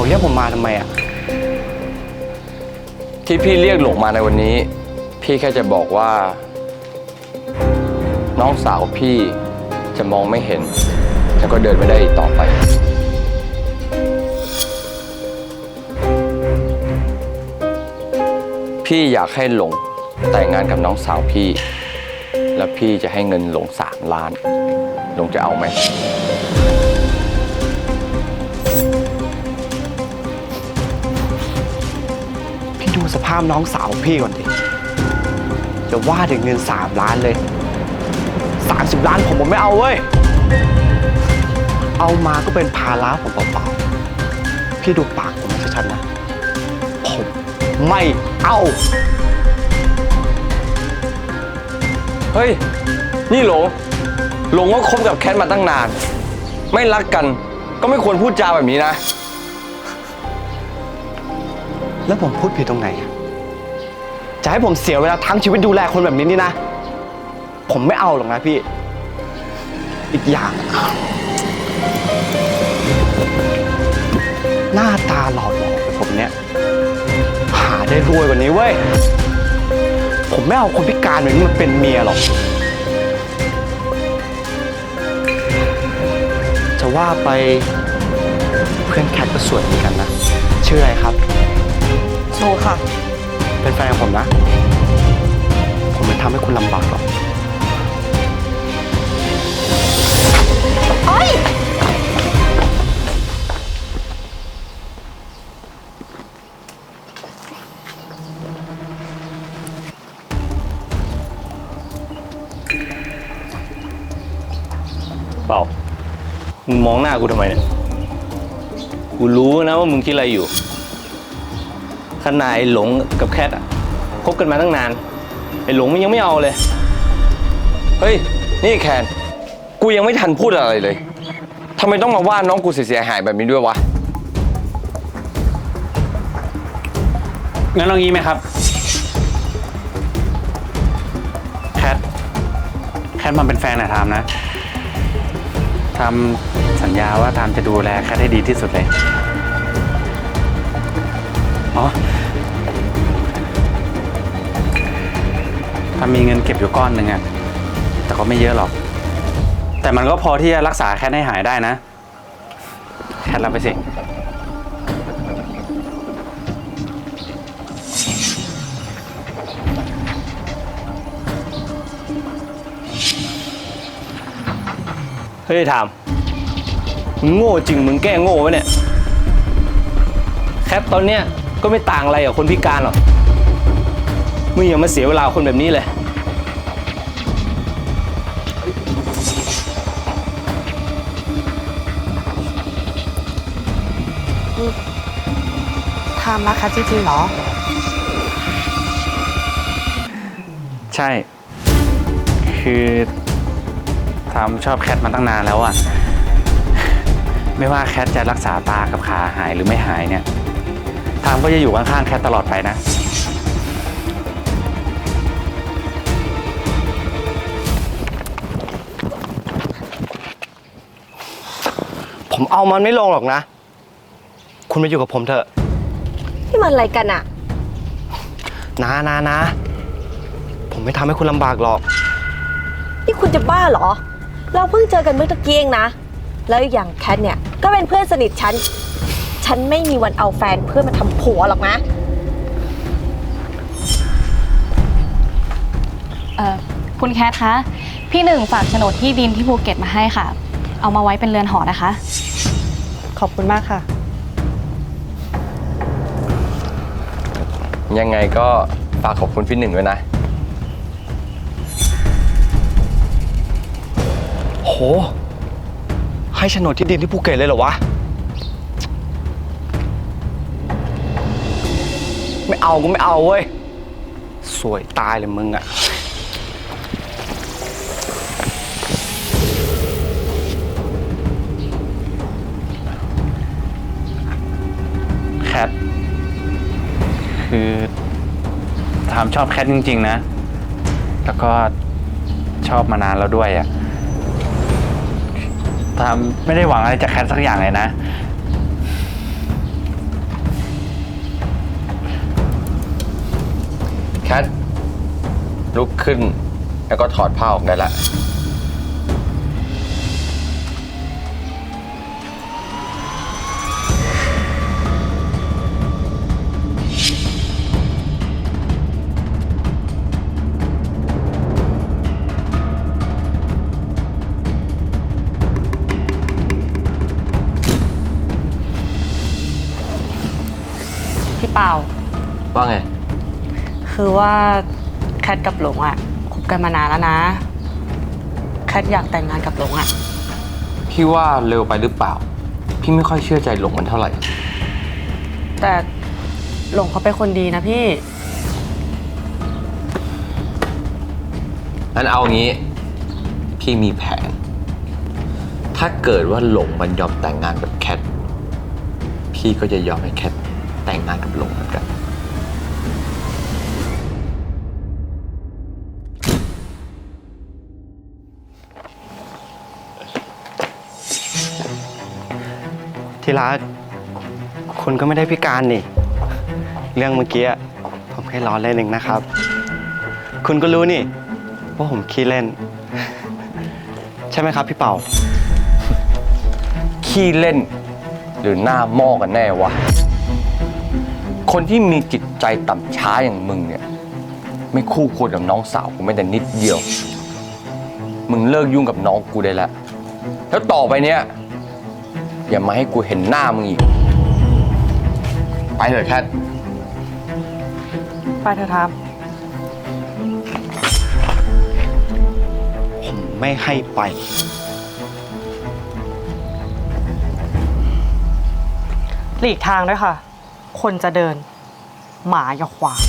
บอกเรียกผมมาทำไมอะ ที่พี่เรียกหลงมาในวันนี้ พี่แค่จะบอกว่า น้องสาวพี่จะมองไม่เห็น แล้วก็เดินไม่ได้อีกต่อไป พี่อยากให้หลงแต่งงานกับน้องสาวพี่ แล้วพี่จะให้เงินหลงสามล้าน หลงจะเอาไหม สภาพน้องสาวพี่ก่อนดิจะว่าถึงเงินสามล้านเลยสามสิบล้านผมผมไม่เอาเว้ย เอามาก็เป็นภาระผมเปล่าๆ พี่ดูปากผมชัดๆนะ ผมไม่เอา เฮ้ย นี่หลง หลงว่าคบกับแคทมาตั้งนาน ไม่รักกัน ก็ไม่ควรพูดจาแบบนี้นะ แล้วผมพูดผิดตรงไหนอะจะให้ผมเสียเวลาทั้งชีวิตดูแลคนแบบนี้นี่นะ ผมไม่เอาหรอกนะพี่ อีกอย่างอะหน้าตาหล่อๆแบบผมเนี่ย หาได้รวยกว่านี้เว้ย ผมไม่เอาคนพิการแบบนี้มันเป็นเมียหรอก จะว่าไปเพื่อนแคทก็สวยเหมือนกันนะ ชื่ออะไรครับ โชว์ค่ะ เป็นแฟนของผมนะ ผมไม่ทำให้คุณลำบากหรอกเปล่า มึงมองหน้ากูทำไมเนี่ย กูรู้นะว่ามึงคิดอะไรอยู่ ขนาดไอ้หลงกับแคทอะคบกันมาตั้งนาน ไอ้หลงมันยังไม่เอาเลย เฮ้ย นี่แคน กูยังไม่ทันพูดอะไรเลย ทำไมต้องมาว่าน้องกูเสียหายแบบนี้ด้วยวะ งั้นเอางี้ไหมครับ แคท แคทมาเป็นแฟนหน่อยทามนะทำสัญญาว่าทามจะดูแลแคทให้ดีที่สุดเลย อ๋อทำมีเงินเก็บอยู่ก้อนหนึ่งอะแต่ก็ไม่เยอะหรอก แต่มันก็พอที่จะรักษาแคทให้หายได้นะ แคทรับไปสิ เฮ้ยถามมึงโง่จริงมึงแก้โง่ไวะเนี่ย แคทตอนเนี้ย ก็ไม่ต่างอะไรกับคนพิการหรอกมึงอย่ามาเสียเวลาคนแบบนี้เลย ทามรักแคทจริงๆเหรอ ใช่ คือทามชอบแคทมาตั้งนานแล้วอะไม่ว่าแคทจะรักษาตากับขาหายหรือไม่หายเนี่ยทามก็จะอยู่ข้างๆแคทตลอดไปนะ ผมเอามันไม่ลงหรอกนะ คุณมาอยู่กับผมเถอะ นี่มันอะไรกันอะนะนะนะ ผมไม่ทำให้คุณลำบากหรอก นี่คุณจะบ้าเหรอ เราเพิ่งเจอกันเมื่อตะกี้เองนะ แล้วอีกอย่างแคทเนี่ย ก็เป็นเพื่อนสนิทฉัน ฉันไม่มีวันเอาแฟนเพื่อนมาทำผัวหรอกนะ เอ่อคุณแคทคะ พี่หนึ่งฝากโฉนดที่ดินที่ภูเก็ตมาให้ค่ะ เอามาไว้เป็นเรือนหอนะคะ ขอบคุณมากค่ะ ยังไงก็ฝากขอบคุณพี่หนึ่งด้วยนะ โห ให้โฉนดที่ดินที่ภูเก็ตเลยเหรอวะ ไม่เอาก็ไม่เอาเว้ย สวยตายเลยมึงอะแคทคือทามชอบแคทจริง ๆ นะ แล้วก็ชอบมานานแล้วด้วยอะทามไม่ได้หวังอะไรจากแคทสักอย่างเลยนะ ลุกขึ้น แล้วก็ถอดผ้าออกได้ละพี่เปาว่าไง คือว่าแค ทกับหลงอะคบกันมานานแล้วนะ แคทอยากแต่งงานกับหลงอะพี่ว่าเร็วไปหรือเปล่า พี่ไม่ค่อยเชื่อใจหลงมันเท่าไหร่ แต่หลงเขาเป็นคนดีนะพี่ งั้นเอางี้ พี่มีแผน ถ้าเกิดว่าหลงมันยอมแต่งงานกับแคท พี่ก็จะยอมให้แคทแต่งงานกับหลงเหมือนกัน ที่รัก คุณก็ไม่ได้พิการนี่ เรื่องเมื่อกี้อะผมแค่ล้อเล่นเองนะครับ คุณก็รู้นี่ว่าผมขี้เล่น ใช่ไหมครับ พี่เป่า ขี้เล่น หรือหน้าหม้อกันแน่วะ คนที่มีจิตใจต่ำช้าอย่างมึงเนี่ย ไม่คู่ควรกับน้องสาวกูแม้แต่นิดเดียว มึงเลิกยุ่งกับน้องกูได้แล้ว แล้วต่อไปเนี้ย อย่ามาให้กูเห็นหน้ามึงอีก ไปเถอะแคทไปเถอะครับ ผมไม่ให้ไป หลีกทางด้วยค่ะ คนจะเดิน หมาอย่าขวาง